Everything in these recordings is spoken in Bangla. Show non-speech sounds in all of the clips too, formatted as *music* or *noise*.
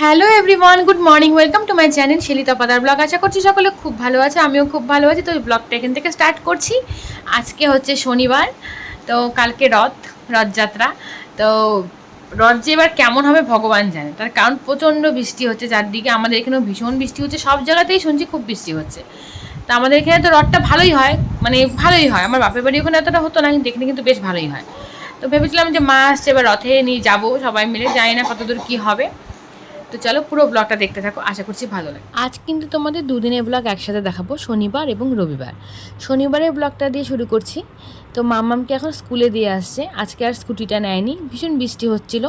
Hello everyone good morning welcome to my channel Shilita পাদার blog আশা করছি সকলে খুব ভালো আছে, আমিও খুব ভালো আছি। তো ব্লগটা এখান থেকে স্টার্ট করছি। আজকে হচ্ছে শনিবার, তো কালকে রথ, রথযাত্রা। তো রথ যে এবার কেমন হবে ভগবান জানে। তার কারণ প্রচণ্ড বৃষ্টি হচ্ছে চারদিকে আমাদের এখানেও ভীষণ বৃষ্টি হচ্ছে। সব জায়গাতেই শুনছি খুব বৃষ্টি হচ্ছে। তো আমাদের এখানে তো রথটা ভালোই হয় মানে ভালোই হয়। আমার বাপের বাড়ি ওখানে এতটা হতো না কিন্তু এখানে কিন্তু বেশ ভালোই হয়। তো ভেবেছিলাম যে মা আসছে, এবার রথে নিয়ে যাব। সবাই মিলে জানি না কতদূর কী হবে। তো চলো পুরো ব্লগটা দেখতে থাকো, আশা করছি ভালো লাগে আজ কিন্তু তোমাদের দুদিনের ব্লগ একসাথে দেখাবো, শনিবার এবং রবিবার। শনিবারের ব্লগটা দিয়ে শুরু করছি। তো মামামকে এখন স্কুলে দিয়ে আসছে, আজকে আর স্কুটিটা নেয়নি, ভীষণ বৃষ্টি হচ্ছিল।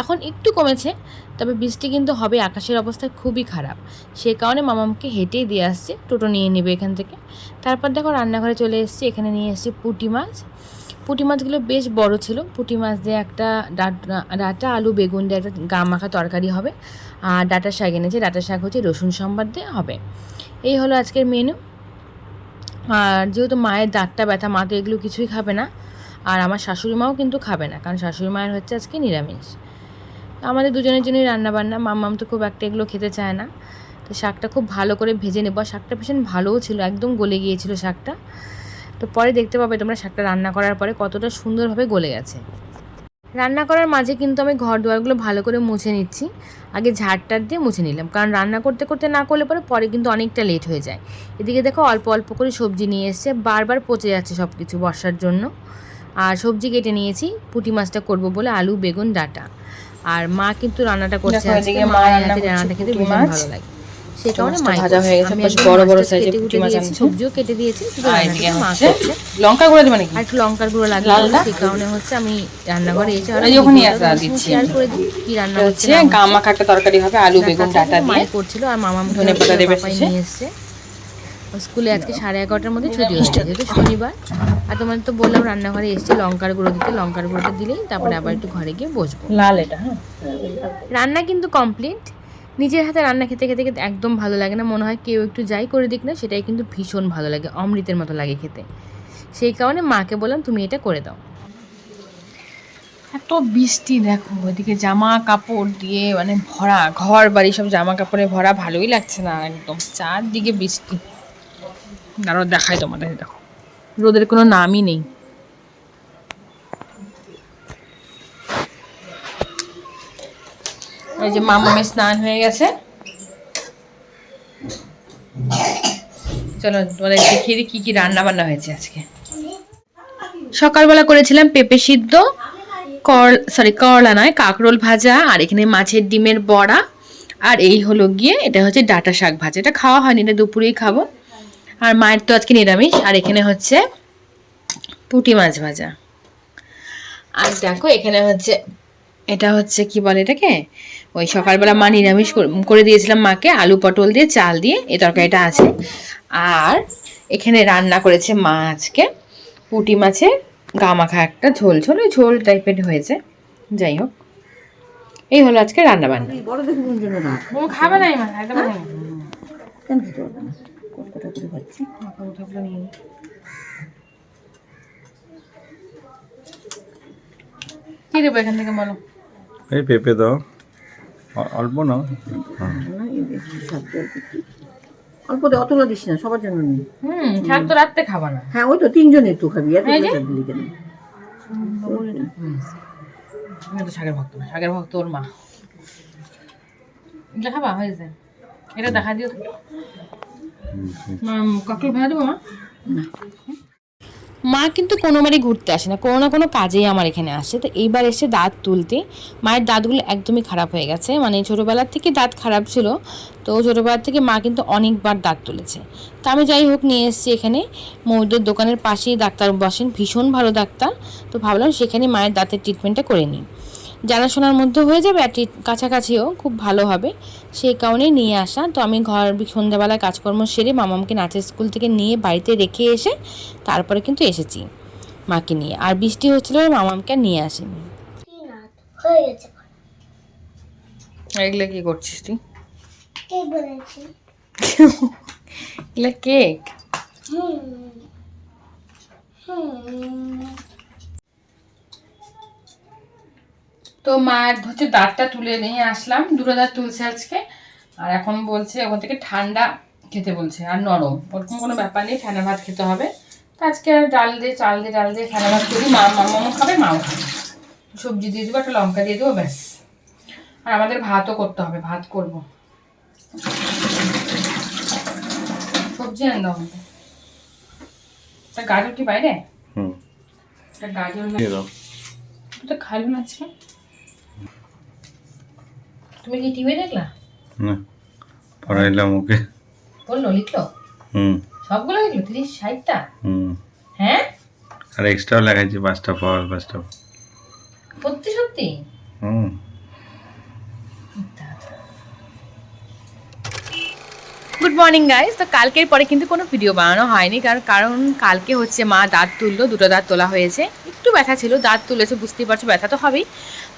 এখন একটু কমেছে, তবে বৃষ্টি কিন্তু হবে, আকাশের অবস্থা খুবই খারাপ। সে কারণে মামামকে হেঁটেই দিয়ে আসছে, টোটো নিয়ে নেবে এখান থেকে। তারপর দেখো রান্নাঘরে চলে এসেছি, এখানে নিয়ে এসেছি পুঁটি মাছ পুঁটি মাছগুলো বেশ বড় ছিল। পুঁটি মাছ দিয়ে একটা ডাটা ডাটা, আলু, বেগুন দিয়ে একটা গা মাখা তরকারি হবে। আর ডাটা শাক এনেছে। ডাটা শাক হচ্ছে রসুন সম্বাদ দিয়ে হবে। এই হলো আজকের মেনু আর যেহেতু মায়ের দাঁতটা ব্যথা, মা তো এগুলো কিছুই খাবে না। আর আমার শাশুড়ি মাও কিন্তু খাবে না, কারণ শাশুড়ি মায়ের হচ্ছে আজকে নিরামিষ। আমাদের দুজনের জন্যই রান্নাবান্না। মাম্মাম তো খুব একটা এগুলো খেতে চায় না। তো শাকটা খুব ভালো করে ভেজে নেব। শাকটা ভীষণ ভালোও ছিল, একদম গলে গিয়েছিল শাকটা। তো পরে দেখতে পাবে তোমরা শাকটা রান্না করার পরে কতটা সুন্দরভাবে গলে গেছে। রান্না করার মাঝে কিন্তু আমি ঘর দুয়ারগুলো ভালো করে মুছে নিচ্ছি। আগে ঝাড়টার দিয়ে মুছে নিলাম। কারণ রান্না করতে করতে না করলে পরে পরে কিন্তু অনেকটা লেট হয়ে যায়। এদিকে দেখো অল্প অল্প করে সবজি নিয়ে এসছে। বারবার পচে যাচ্ছে সব কিছু বর্ষার জন্য। আর সবজি কেটে নিয়েছি। পুঁটি মাছটা করব বলে আলু বেগুন ডাটা। আর মা কিন্তু রান্নাটা করছে আজকে। মা মায়ের হাতে রান্নাটা খেতে ভীষণ ভালো লাগে। সেই কারণে ভাজা হয়ে গেছে, বেশ বড় বড় মাছটা পুঁটি মাছ দিয়েছি, সবজিও কেটে দিয়েছি শুধু আর রান্নাটা এদিকে মা হচ্ছে করছে। লঙ্কা করে দেবে আর একটু লঙ্কার গুঁড়ো লাগিয়ে সেই কারণে হচ্ছে আমি রান্নাঘরে এসে এই ওখানে আসা দিচ্ছি। শেয়ার করে দিই কি রান্না হচ্ছে হচ্ছে গা তরকারি হবে আলু বেগুন ডাটা দিয়ে। মাই করছিল আর মামা ধনে পাতা দেবে নিয়ে এসছে। স্কুলে আজকে সাড়ে এগারোটার মধ্যে ছুটি হচ্ছে যেহেতু শনিবার। আর তোমার তো বললাম রান্নাঘরে এসছে লঙ্কার গুঁড়ো দিতে লঙ্কার গুঁড়োটা দিলেই তারপরে আবার একটু ঘরে গিয়ে বসবো। লাল এটা হ্যাঁ। রান্না কিন্তু কমপ্লিট নিজের হাতে রান্না খেতে খেতে খেতে একদম ভালো লাগে না। মনে হয় কেউ একটু যাই করে দিক না, সেটাই কিন্তু ভীষণ ভালো লাগে, অমৃতের মতো লাগে খেতে। সেই কারণে মাকে বললাম, তুমি এটা করে দাও। এত বৃষ্টি দেখো, ওইদিকে জামা কাপড় দিয়ে মানে ভরা ঘর বাড়ি সব জামা কাপড়ে ভরা, ভালোই লাগছে না একদম। চারদিকে বৃষ্টি। আরও দেখাই তোমাদের, দেখো। রোদের কোনো নামই নেই। এই যে মামা মামামের স্নান হয়ে গেছে। চলো তোমাদের দেখিয়ে দিই কী কী রান্না বান্না হয়েছে আজকে। সকালবেলা করেছিলাম পেঁপে সিদ্ধ, কর সরি করলা নয়, কাঁকরোল ভাজা, আর এখানে মাছের ডিমের বড়া, আর এই হলো গিয়ে এটা হচ্ছে ডাটা শাক ভাজা। এটা খাওয়া হয়নি, এটা দুপুরেই খাব। আর মায়ের তো আজকে নিরামিষ, আর এখানে হচ্ছে পুঁটি মাছ ভাজা। আর দেখো, এখানে হচ্ছে এটা হচ্ছে কি বলে এটাকে? ওই সকালবেলা মা নিরামিষ করে দিয়েছিলাম মাকে আলু পটল দিয়ে চাল দিয়ে এই তরকারিটা আছে। আর এখানে রান্না করেছে মা আজকে পুঁটি মাছের গা মাখা একটা ঝোল। ঝোল ওই ঝোল টাইপের হয়েছে। যাই হোক এই হলো আজকে রান্না বান্না খাবে না কেন খেতে পারবে না? কতটা করে খাচ্ছি? কি দেবো এখান থেকে বলো? এই পেঁপে দাও। অল্প না হ্যাঁ। অল্প একটু। দে অতটা দিস না সবার জন্য নেই হুম শাক তো রাত্রে খাবা না। হ্যাঁ ওই তো তিনজনের তো খাবি এত দিলি কেন? আমি তো শাকের ভক্ত না শাকের ভক্ত ওর মা। এটা খাবা হয়েছে এটা দেখা দিও তো। কাকুর ভাজা দেবো মা? মা কিন্তু কোনোবারই ঘুরতে আসে না, কোনো না কোনো কাজেই আমার এখানে আসে। তো এইবার এসে দাঁত তুলতে, মায়ের দাঁতগুলো একদমই খারাপ হয়ে গেছে। মানে ছোটোবেলার থেকে দাঁত খারাপ ছিল, তো ছোটোবেলার থেকে মা কিন্তু অনেকবার দাঁত তুলেছে। তা আমি যাই হোক নিয়ে এসেছি এখানে, ময়ূরদের দোকানের পাশেই ডাক্তার বসেন, ভীষণ ভালো ডাক্তার। তো ভাবলাম সেখানে মায়ের দাঁতের ট্রিটমেন্টটা করে নিই। জানাশোনার মধ্যে হয়ে যাবে আর কাছাকাছিও খুব ভালো হবে। সেই কারণে নিয়ে আসা। তো আমি ঘর সন্ধ্যাবেলায় কাজকর্ম সেরে মামামকে নাচের স্কুল থেকে নিয়ে বাড়িতে রেখে এসে তারপরে কিন্তু এসেছি মাকে নিয়ে। আর বৃষ্টি হচ্ছিল মামামকে নিয়ে আসেনি। এগুলো কি করছিস তুই? কেক এগুলো কেক? হুম। হুম। তো মায়ের হচ্ছে দাঁতটা তুলে নিয়ে আসলাম দুটো দাঁত তুলছে আজকে। আর এখন বলছে ওখান থেকে ঠান্ডা খেতে বলছে আর নরম। ওরকম কোনো ব্যাপার নেই ঠান্ডা ভাত খেতে হবে। তো আজকে আর ডাল দিয়ে চাল দিয়ে ডাল দিয়ে ঠান্ডা ভাত করি মা মামাও খাবে মাও খাবে। সবজি দিয়ে দেবো একটা লঙ্কা দিয়ে দেবো ব্যাস। আর আমাদের ভাতও করতে হবে ভাত করব। সবজি আনতে হবে। তা গাজর কি বাইরে? হুম। গাজর তো খাইলো না আজকে। তুমি কি টিভি দেখলা? না পড়াইলাম ওকে। বলল লিখলো? হুম। সবগুলো লিখলো? তিরিশ ষাটটা? হুম। হ্যাঁ? আর এক্সট্রাও লাগাইছি পাঁচটা ফল পাঁচটা সত্যি সত্যি? হুম। গুড মর্নিং গাইস তো কালকের পরে কিন্তু কোনো ভিডিও বানানো হয়নি, কারণ কারণ কালকে হচ্ছে মা দাঁত তুললো, দুটো দাঁত তোলা হয়েছে। একটু ব্যথা ছিল, দাঁত তুলেছে, বুঝতেই পারছ, ব্যথা তো হবেই।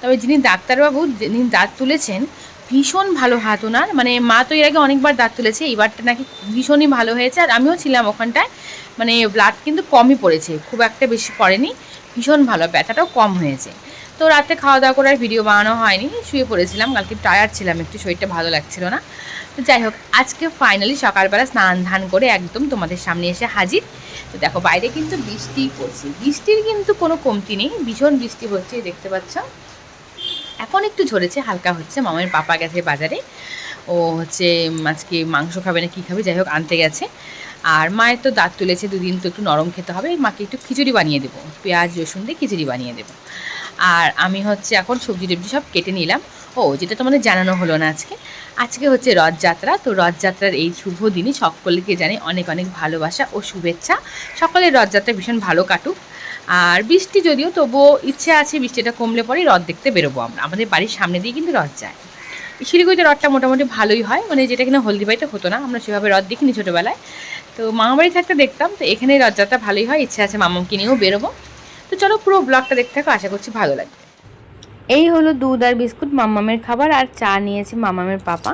তবে যিনি ডাক্তারবাবু, যিনি দাঁত তুলেছেন, ভীষণ ভালো হাত ওনার। মানে মা তো এর আগে অনেকবার দাঁত তুলেছে, এইবারটা নাকি ভীষণই ভালো হয়েছে। আর আমিও ছিলাম ওখানটায় মানে ব্লাড কিন্তু কমই পড়েছে, খুব একটা বেশি পড়েনি, ভীষণ ভালো, ব্যথাটাও কম হয়েছে। তো রাতে খাওয়া দাওয়া করে আর ভিডিও বানানো হয়নি, শুয়ে পড়েছিলাম, কালকে টায়ার্ড ছিলাম, একটু শরীরটা ভালো লাগছিল না। তো যাই হোক, আজকে ফাইনালি সকালবেলা স্নান ধান করে একদম তোমাদের সামনে এসে হাজির। তো দেখো, বাইরে কিন্তু বৃষ্টি পড়ছে। বৃষ্টির কিন্তু কোনো কমতি নেই, ভীষণ বৃষ্টি হচ্ছে দেখতে পাচ্ছ। এখন একটু ঝরেছে, হালকা হচ্ছে, মামার পাপা গেছে বাজারে। ও হচ্ছে আজকে মাংস খাবে না, কী খাবে, যাই হোক, আনতে গেছে। আর মায়ের তো দাঁত তুলেছে, দুদিন তো একটু নরম খেতে হবে মাকে একটু খিচুড়ি বানিয়ে দেবো, পেঁয়াজ, রসুন দিয়ে খিচুড়ি বানিয়ে দেবো। আর আমি হচ্ছে এখন সবজি টবজি সব কেটে নিলাম। ও, যেটা তোমাদের জানানো হলো না আজকে। আজকে হচ্ছে রথযাত্রা। তো রথযাত্রার এই শুভ দিনে সকলকে জানি অনেক অনেক ভালোবাসা ও শুভেচ্ছা। সকলের রথযাত্রা ভীষণ ভালো কাটুক। আর বৃষ্টি যদিও তবুও ইচ্ছে আছে, বৃষ্টিটা কমলে পরে রথ দেখতে বেরোবো আমরা। আমাদের বাড়ির সামনে দিয়ে কিন্তু রথ যায়। শিলিগুড়িতে রথটা মোটামুটি ভালোই হয়। মানে যেটা কিনা হলদিবাড়িতে হতো না, আমরা সেভাবে রথ দেখিনি ছোটোবেলায়। তো মামাবাড়ি থাকতে দেখতাম, তো এখানে রথযাত্রা ভালোই হয়। ইচ্ছে আছে মামাকে নিয়েও বেরোবো। তো চলো পুরো ব্লগটা দেখতে থাকো, আশা করছি ভালো লাগবে। এই হলো দুধ আর বিস্কুট মামামের খাবার, আর চা নিয়েছে মামামের পাপা।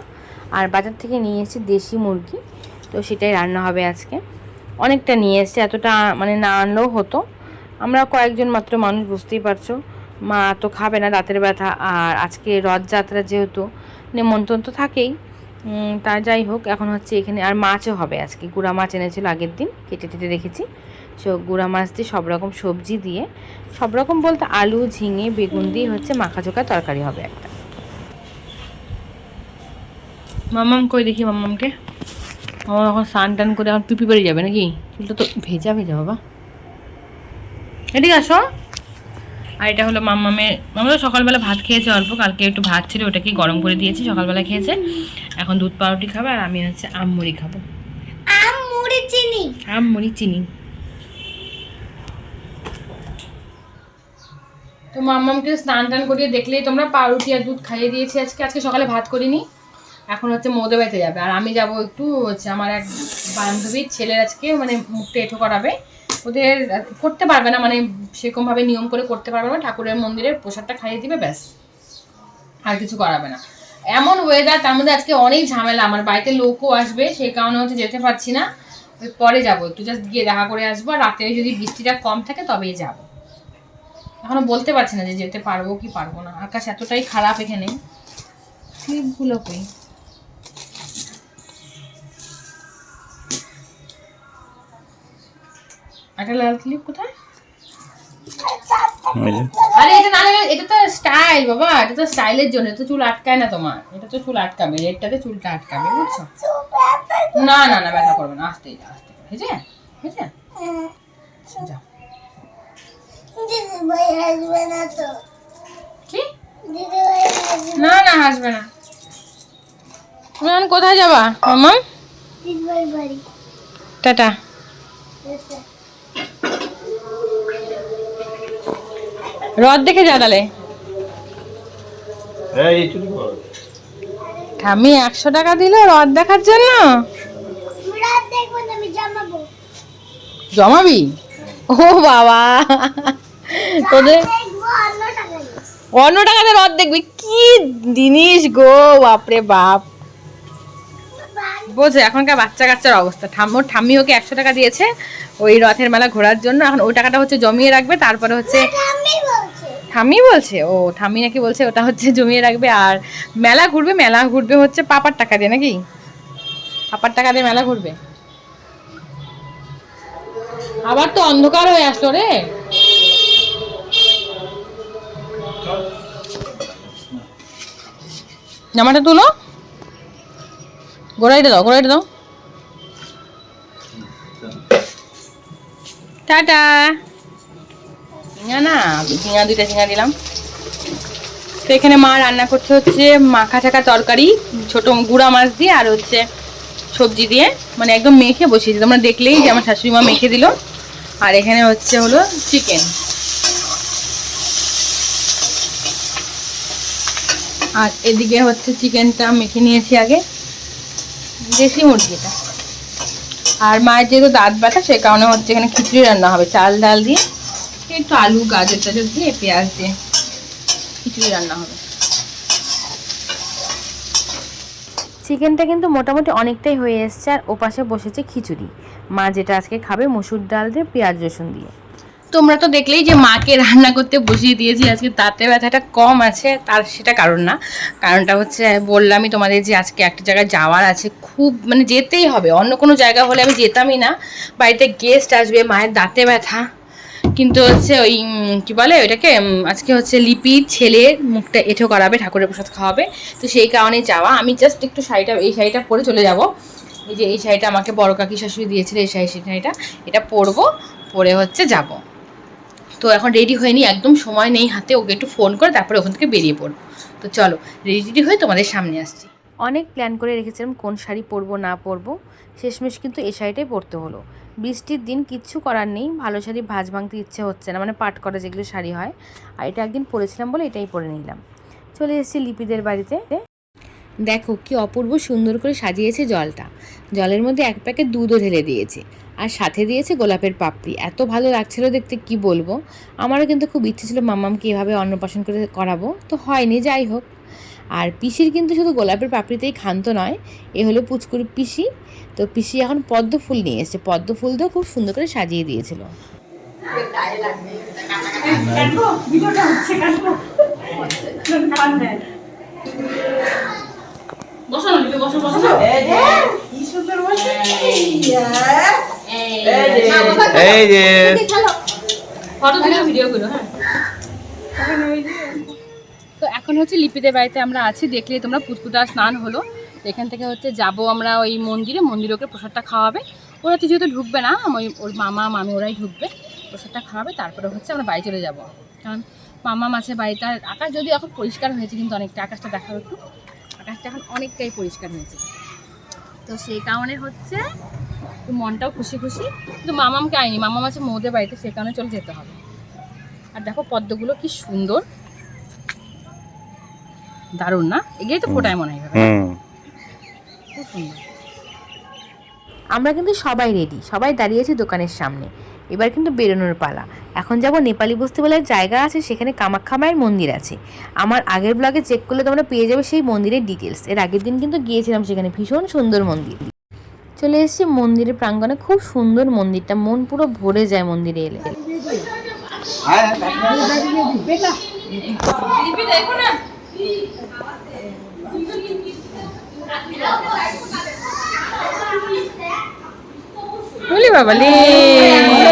আর বাজার থেকে নিয়ে এসেছে দেশি মুরগি, তো সেটাই রান্না হবে আজকে। অনেকটা নিয়ে এসছে, এতটা মানে না আনলেও হতো। আমরা কয়েকজন মাত্র মানুষ, বুঝতেই পারছ। মা তো খাবে না দাঁতের ব্যথা আর আজকে রথযাত্রা যেহেতু, নেমন্তন্ন তো থাকেই। তা যাই হোক, এখন হচ্ছে এখানে, আর মাছও হবে আজকে। গুঁড়া মাছ এনেছিল আগের দিন কেটে টেটে রেখেছি। গুঁড়া মাছ দিয়ে সব রকম সবজি দিয়ে সব রকম বলতে আলু ঝিঙে বেগুন দিয়ে হচ্ছে মাখা চোখা তরকারি হবে একটা। মামাম কই দেখি মামামকে? মামা এখন স্নান টান করে এখন পিপি বেরিয়ে যাবে নাকি? চুলটা তো ভেজা ভেজা বাবা। এদিকে আসো। আর এটা হলো মাম্মামের মামা তো সকালবেলা ভাত খেয়েছে অল্প কালকে একটু ভাত ছিল ওটাকে গরম করে দিয়েছি সকালবেলা খেয়েছে। এখন দুধ পাউরুটি খাবে আর আমি হচ্ছে আম মুড়ি খাব। আম মুড়ি চিনি। আম মুড়ি চিনি। তো মাম্মামকে স্নান টান করিয়ে দেখলেই তোমরা পাউরুটি আর দুধ খাইয়ে দিয়েছি আজকে। আজকে সকালে ভাত করিনি। এখন হচ্ছে মোদে বেতে যাবে। আর আমি যাব একটু হচ্ছে আমার এক বান্ধবীর ছেলের আজকে মানে মুখটা এঁঠো করাবে। ওদের করতে পারবে না মানে সেরকমভাবে নিয়ম করে করতে পারবে না। ঠাকুরের মন্দিরের প্রসাদটা খাইয়ে দিবে, ব্যাস। আর কিছু করাবে না। এমন ওয়েদার তার মধ্যে আজকে অনেক ঝামেলা। আমার বাড়িতে লোকও আসবে সেই কারণে হচ্ছে যেতে পারছি না। পরে যাব, একটু জাস্ট গিয়ে দেখা করে আসব। আর রাতে যদি বৃষ্টিটা কম থাকে তবেই যাব। এখনও বলতে পারছি না যে যেতে পারব কি পারব না। আকাশ এতটাই খারাপ এখানে। ক্লিপগুলো কই? একটা লাল ক্লিপ কোথায়? আরে এটা না এটা তো স্টাইল বাবা এটা তো স্টাইলের জন্য তো চুল আটকায় না তোমার। এটা তো চুল আটকাবে রেডটাতে চুলটা আটকাবে বুঝছ? না না না ব্যথা করবে না আস্তে যা আস্তে করে। হয়েছে? হয়েছে? যাও। দিদি ভাই আসবে না তো। কি? না। না হাসবে না। তুমি এখন কোথায় যাবা? মামা টাটা। এসে। রদ দেখে যা তাহলে। কর। ঠামি একশো টাকা দিল রদ দেখার জন্য? আমি আমি জমাবি? ও বাবা। তোদের অন্য টাকাতে রদ দেখবি? কি জিনিস গো বাপরে বাপ। বোঝে এখনকার বাচ্চা কাচ্চার অবস্থা। ঠাম্মুর ঠাম্মি ওকে একশো টাকা দিয়েছে ওই রথের মেলা ঘোরার জন্য। এখন ওই টাকাটা হচ্ছে জমিয়ে রাখবে তারপরে হচ্ছে ঠাম্মি বলছে? ও ঠাম্মি নাকি বলছে ওটা হচ্ছে জমিয়ে রাখবে। আর মেলা ঘুরবে মেলা ঘুরবে হচ্ছে পাপার টাকা দিয়ে নাকি? পাপার টাকা দিয়ে মেলা ঘুরবে? আবার তো অন্ধকার হয়ে আসলো রে। জামাটা তুলো। গোড়াইটা দাও গোড়াইটা দাও। টাটা। ঝিঙা না ঝিঙা দুইটা ঝিঙা দিলাম। তো এখানে মা রান্না করছে হচ্ছে মাখা চাকা তরকারি, ছোট গুঁড়া মাছ দিয়ে আর হচ্ছে সবজি দিয়ে। মানে একদম মেখে বসিয়েছি, তোমরা দেখলেই যে আমার শাশুড়ি মা মেখে দিল। আর এখানে হচ্ছে হলো চিকেন আর এদিকে হচ্ছে চিকেনটা মেখে নিয়েছি আগে। দেশি মুরগিটা। আর মায়ের যেহেতু দাঁত ব্যথা সে কারণে হচ্ছে এখানে খিচুড়ি রান্না হবে। চাল, ডাল দিয়ে, একটু আলু, গাজর, টাজর দিয়ে, পেঁয়াজ দিয়ে খিচুড়ি রান্না হবে। চিকেনটা কিন্তু মোটামুটি অনেকটাই হয়ে এসছে, আর ওপাশে বসেছে খিচুড়ি। মা যেটা আজকে খাবে, মসুর ডাল দিয়ে পেঁয়াজ রসুন দিয়ে। তোমরা তো দেখলেই যে মাকে রান্না করতে বসিয়ে দিয়েছি, আজকে দাঁতে ব্যথাটা কম আছে, তার সেটা কারণ না। কারণটা হচ্ছে, বললামই তোমাদের যে আজকে একটা জায়গায় যাওয়ার আছে, খুব মানে যেতেই হবে। অন্য কোনো জায়গা হলে আমি যেতামই না। বাড়িতে গেস্ট আসবে, মায়ের দাঁতে ব্যথা। কিন্তু হচ্ছে ওই কি বলে ওইটাকে আজকে হচ্ছে লিপির ছেলের মুখটা এঁঠো করাবে, ঠাকুরের প্রসাদ খাওয়াবে। তো সেই কারণে যাওয়া। আমি জাস্ট একটু শাড়িটা, এই শাড়িটা পরে চলে যাব। এই যে এই শাড়িটা আমাকে বড় কাকি শাশুড়ি দিয়েছিল, এই শাড়ি শাড়িটা। এটা পরবো, পরে হচ্ছে যাব। তো এখন রেডি হয়নি, একদম সময় নেই হাতে, ওকে একটু ফোন করে তারপরে ওখান থেকে বেরিয়ে পড়ব। তো চলো রেডি রেডি হয়ে তোমাদের সামনে আসছি। অনেক প্ল্যান করে রেখেছিলাম কোন শাড়ি পরবো, না পরবো। শেষমেশ কিন্তু এই শাড়িটাই পরতে হলো। বৃষ্টির দিন কিচ্ছু করার নেই। ভালো শাড়ি ভাজ ভাঙতে ইচ্ছে হচ্ছে না। মানে পাট করা যেগুলো শাড়ি হয়। আর এটা একদিন পরেছিলাম বলে এটাই পরে নিলাম। চলে এসেছি লিপিদের বাড়িতে। দেখো কি অপূর্ব সুন্দর করে সাজিয়েছে জলটা। জলের মধ্যে এক প্যাকেট দুধও ঢেলে দিয়েছে। আর সাথে দিয়েছে গোলাপের পাপড়ি। এত ভালো লাগছিল দেখতে, কি বলব? আমারও কিন্তু খুব ইচ্ছে ছিল মাম্মামকে এভাবে অন্নপ্রাশন করে করাবো। তো হয়নি, যাই হোক। আর পিসির কিন্তু শুধু গোলাপের পাপড়িতেই ক্ষান্ত নয়, এ হলো পুচকুর পিসি। তো পিসি এখন পদ্ম ফুল নিয়ে এসেছে। পদ্ম ফুল দিয়েও খুব সুন্দর করে সাজিয়ে দিয়েছিল। এই যে। ফটো ভিডিও করো হ্যাঁ। তো এখন হচ্ছে লিপিদের বাড়িতে আমরা আছি। দেখলে তোমরা পুচকুটা স্নান হলো। এখান থেকে হচ্ছে যাব আমরা ওই মন্দিরে মন্দিরে ওকে প্রসাদটা খাওয়াবে। ওরা তো যেহেতু ঢুকবে না ওই ওর মামা মামি ওরাই ঢুকবে প্রসাদটা খাওয়াবে তারপরে হচ্ছে আমরা বাড়ি চলে যাব। কারণ মামা মাছে বাড়িটা আকাশ যদি এখন পরিষ্কার হয়েছে কিন্তু অনেকটা আকাশটা দেখাও একটু। আকাশটা এখন অনেকটাই পরিষ্কার হয়েছে। তো সেই কারণে হচ্ছে একটু মনটাও খুশি খুশি কিন্তু মামামকে আইনি মামা আছে মৌদের বাড়িতে সেই কারণে চলে যেতে হবে। আর দেখো পদ্মগুলো কি সুন্দর। দারুণ না? এগিয়ে তো ফোটায় মনে হয়। আমরা কিন্তু সবাই রেডি সবাই দাঁড়িয়েছি দোকানের সামনে। এবার কিন্তু বেরোনোর পালা। এখন যাব নেপালি বস্তি বলার জায়গা আছে সেখানে কামাখ্যা মায়ের মন্দির আছে। আমার আগের ব্লগে চেক করলে তোমরা পেয়ে যাবে সেই মন্দিরের ডিটেলস এর আগের দিন কিন্তু গিয়েছিলাম সেখানে ভীষণ সুন্দর মন্দির। চলে এসেছি মন্দিরের প্রাঙ্গণে খুব সুন্দর মন্দিরটা মন পুরো ভরে যায় মন্দিরে এলে। বলি বাবা লে হ্যাঁ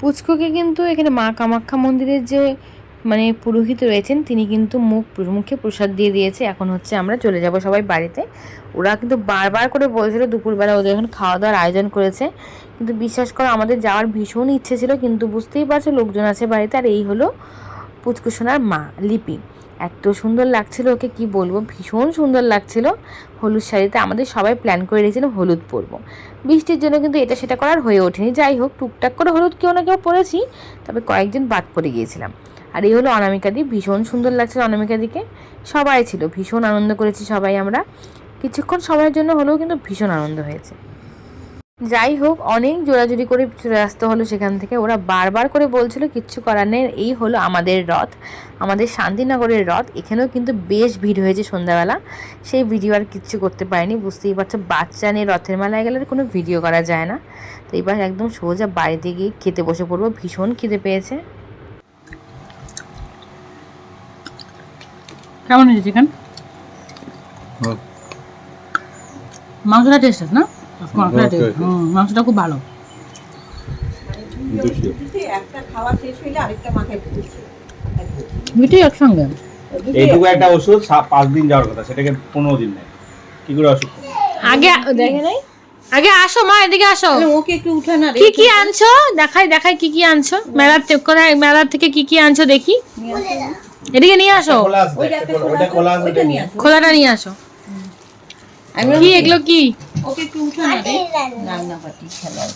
পুচকুকে কিন্তু এখানে মা কামাখ্যা মন্দিরের যে মানে পুরোহিত রয়েছেন, তিনি কিন্তু মুখ, মুখে প্রসাদ দিয়ে দিয়েছে। এখন হচ্ছে আমরা চলে যাব সবাই বাড়িতে। ওরা কিন্তু বারবার করে বলছিল, দুপুরবেলা ওদের এখন খাওয়া দাওয়ার আয়োজন করেছে। কিন্তু বিশ্বাস করো, আমাদের যাওয়ার ভীষণ ইচ্ছে ছিল, কিন্তু বুঝতেই পারছ, লোকজন আছে বাড়িতে, আর এই হলো পুচকুসোনার মা, লিপি। এত সুন্দর লাগছিল ওকে কি বলব? ভীষণ সুন্দর লাগছিল। হলুদ শাড়িতে আমাদের সবাই প্ল্যান করে রেখেছিলাম হলুদ পরবো। বৃষ্টির জন্য কিন্তু এটা সেটা করার হয়ে ওঠেনি। যাই হোক, টুকটাক করে হলুদ কেউ না কেউ পরেছি, তবে কয়েকজন বাদ পড়ে গিয়েছিলাম। আর এই হলো অনামিকাদি ভীষণ সুন্দর লাগছিল অনামিকাদিকে সবাই ছিল, ভীষণ আনন্দ করেছি সবাই আমরা। কিছুক্ষণ সময়ের জন্য হলেও কিন্তু ভীষণ আনন্দ হয়েছে। যাই হোক অনেক জোরাজুরি করে চলে আসতে হলো সেখান থেকে। ওরা বারবার করে বলছিল কিচ্ছু করার নেই এই হলো আমাদের রথ আমাদের শান্তিনগরের রথ। এখানেও কিন্তু বেশ ভিড় হয়েছে সন্ধ্যাবেলা। সেই ভিডিও আর কিচ্ছু করতে পারিনি বুঝতেই পারছ বাচ্চা নিয়ে রথের মেলায় গেলে আর কোনো ভিডিও করা যায় না। তো এবার একদম সোজা বাড়িতে গিয়ে খেতে বসে পড়ব ভীষণ খিদে পেয়েছে। কেমন হয়েছে চিকেন। মাংসটা টেস্ট আছে না? মাংসটা খুব ভালো। দুশো একটা খাওয়া শেষ হইলে আরেকটা মাথায় ঢুকছে। দুটোই একসঙ্গে? এইটুকু একটা ওষুধ পাঁচ দিন যাওয়ার কথা সেটাকে পনেরো দিন নেয়। কি করে অসুখ? আগে দেখে নাই। আগে আসো মা এদিকে আসো। ওকে একটু উঠে না কি কি আনছো? দেখাই দেখাই কি কি আনছো। মেলার থেকে কোথায় মেলার থেকে কি কি আনছো দেখি। এদিকে নিয়ে আসো। খোলাটা নিয়ে আসো। কি এগুলো কি? ওকে একটু উঠে না রে। খেলা।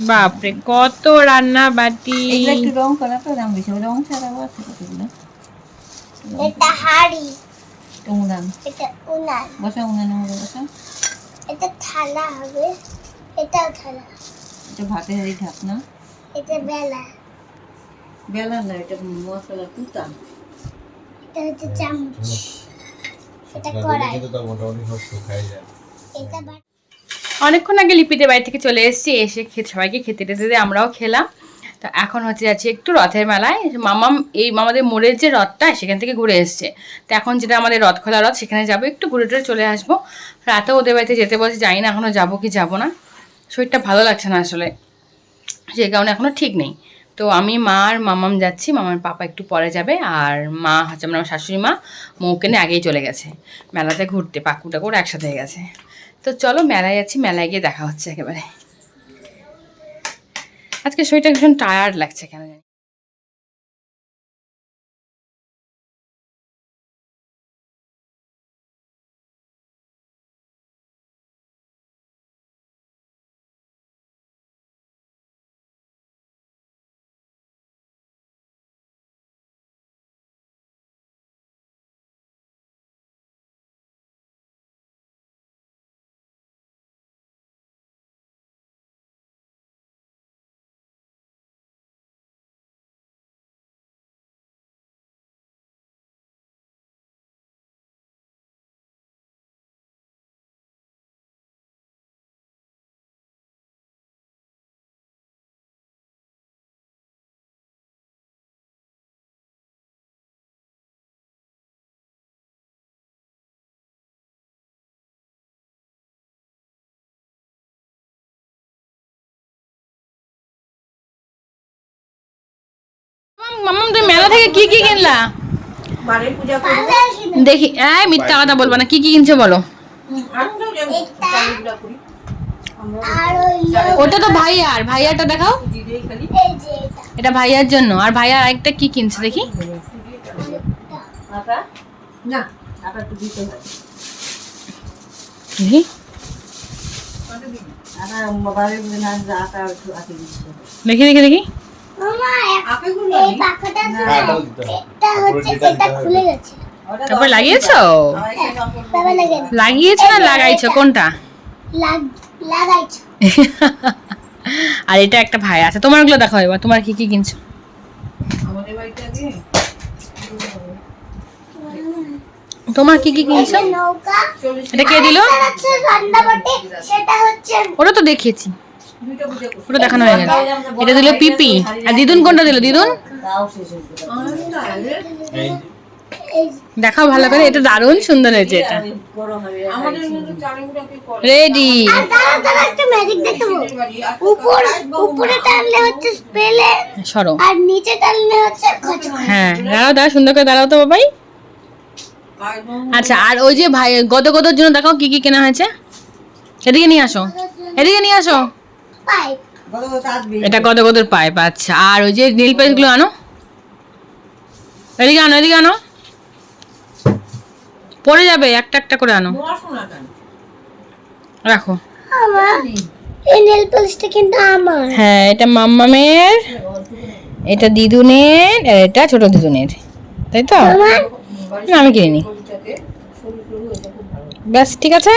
বাপরে কত রান্না বাটি এগুলো একটু রং করা তো রং বেশি। রং ছাড়াও আছে কতগুলো? এটা হাড়ি। উনান। এটা উনান। বসা মধ্যে বসা। এটা থালা হবে। এটাও থালা। এটা ভাতের হাড়ি ঢাকনা। এটা বেলা। বেলা না এটা মশলা কুতা এটা হচ্ছে চামচ। এটা কড়াই। তো মোটামুটি সব খাই যায়। এটা অনেকক্ষণ আগে লিপিতে বাড়ি থেকে চলে এসেছি, এসে সবাইকে খেতে টেতে দিয়ে আমরাও খেলাম। তো এখন হচ্ছে যাচ্ছি একটু রথের মেলায়। মামাম এই মামাদের মোড়ের যে রথটা, সেখান থেকে ঘুরে এসছে। তো এখন যেটা আমাদের রথ খোলা রথ, সেখানে যাব, একটু ঘুরে টুরে চলে আসব। রাতে ওদের বাড়িতে যেতে বলছে জানি না এখনও যাব কি যাব না। শরীরটা ভালো লাগছে না আসলে। সেই কারণে এখনও ঠিক নেই। তো আমি, মা আর মামাম যাচ্ছি, মামার পাপা একটু পরে যাবে, আর মা হচ্ছে আমার শাশুড়ি মা মৌকে নিয়ে আগেই চলে গেছে। মেলাতে ঘুরতে পাকুটা করে একসাথে গেছে। তো চলো মেলায় যাচ্ছি, মেলায় গিয়ে দেখা হচ্ছে একেবারে। আজকে শরীরটা ভীষণ টায়ার্ড লাগছে কেন জানি। মামাম তুমি মেলা থেকে কি কি কিনলা? দেখি এই মিথ্যা কথা বলবা না কি কি কিনছো বলো? ওটা তো ভাইয়ার ভাইয়ারটা দেখাও। এটা ভাইয়ার জন্য আর ভাইয়ার আরেকটা কি কিনছে দেখি? দেখি দেখি দেখি। এই পাখাটা হ্যাঁ তারপর লাগিয়েছো? লাগিয়েছো না লাগাইছো? কোনটা? *laughs* আর এটা একটা ভাই আছে। তোমারগুলো দেখো এবার। তোমার কি কি কিনছো? তোমার কি কি কিনছো? এটা কে দিল? ওটা তো দেখিয়েছি। ওটা দেখানো হয়ে গেল এটা দিল পিপি। আর দিদুন কোনটা দিল? দিদুন? দেখাও ভালো করে এটা দারুণ সুন্দর হয়েছে এটা। রেডি সরো। আর নিচে টানলে হচ্ছে হ্যাঁ দাঁড়াও দাঁড়াও সুন্দর করে দাঁড়াও তো বাবাই। আচ্ছা আর ওই যে ভাই গদ গদর জন্য দেখাও কি কি কেনা হয়েছে? এদিকে নিয়ে আসো। এদিকে নিয়ে আসো। এটা গদ গদর পাইপ? আচ্ছা আর ওই যে নীল পাইপগুলো আনো। এদিকে আনো এদিকে আনো। পড়ে যাবে একটা একটা করে আনো। কেন? রাখো। এই নেল পলিশটা কিন্তু আমার। হ্যাঁ এটা মাম্মামের এটা দিদুনের আর এটা ছোট দিদুনের। তাই তো? আমি কিনিনি। খুব ভালো ব্যাস ঠিক আছে?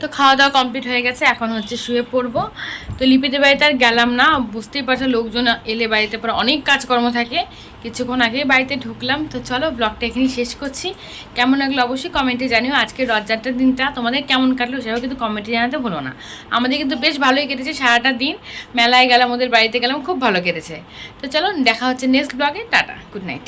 তো খাওয়া দাওয়া কমপ্লিট হয়ে গেছে, এখন হচ্ছে শুয়ে পড়ব। তো লিপিদের বাড়িতে আর গেলাম না, বুঝতেই পারছ লোকজন এলে বাড়িতে পরে অনেক কাজকর্ম থাকে। কিছুক্ষণ আগে বাড়িতে ঢুকলাম, তো চলো ব্লগটা এখানেই শেষ করছি। কেমন লাগল অবশ্যই কমেন্টে জানিও। আজকে রথযাত্রার দিনটা তোমাদের কেমন কাটলো সেটাও কিন্তু কমেন্টে জানাতে ভুলো না। আমাদের কিন্তু বেশ ভালোই কেটেছে সারাটা দিন। মেলায় গেলাম, ওদের বাড়িতে গেলাম, খুব ভালো কেটেছে। তো চলো দেখা হচ্ছে নেক্সট ব্লগে টাটা গুড নাইট